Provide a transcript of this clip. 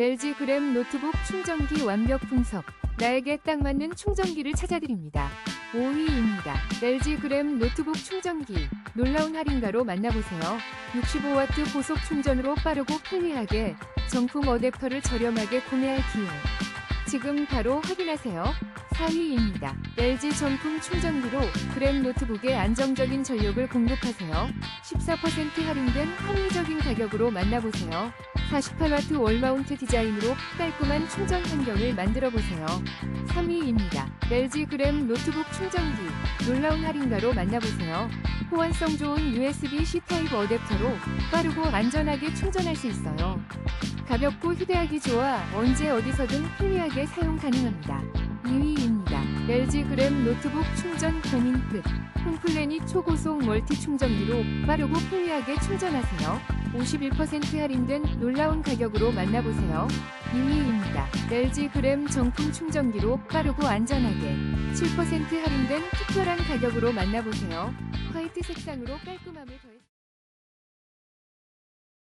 LG 그램 노트북 충전기 완벽 분석. 나에게 딱 맞는 충전기를 찾아드립니다. 5위입니다. LG 그램 노트북 충전기. 놀라운 할인가로 만나보세요. 65W 고속 충전으로 빠르고 편리하게 정품 어댑터를 저렴하게 구매할 기회. 지금 바로 확인하세요. 4위입니다. LG 정품 충전기로 그램 노트북에 안정적인 전력을 공급하세요. 14% 할인된 합리적인 가격으로 만나보세요. 48W 월마운트 디자인으로 깔끔한 충전 환경을 만들어 보세요. 3위입니다. LG 그램 노트북 충전기 놀라운 할인가로 만나보세요. 호환성 좋은 USB-C 타입 어댑터로 빠르고 안전하게 충전할 수 있어요. 가볍고 휴대하기 좋아 언제 어디서든 편리하게 사용 가능합니다. 2위입니다. LG 그램 노트북 충전 고민 끝. 홈플래닛 초고속 멀티 충전기로 빠르고 편리하게 충전하세요. 51% 할인된 놀라운 가격으로 만나보세요. 2위입니다. LG 그램 정품 충전기로 빠르고 안전하게 7% 할인된 특별한 가격으로 만나보세요. 화이트 색상으로 깔끔함을 더했습니다.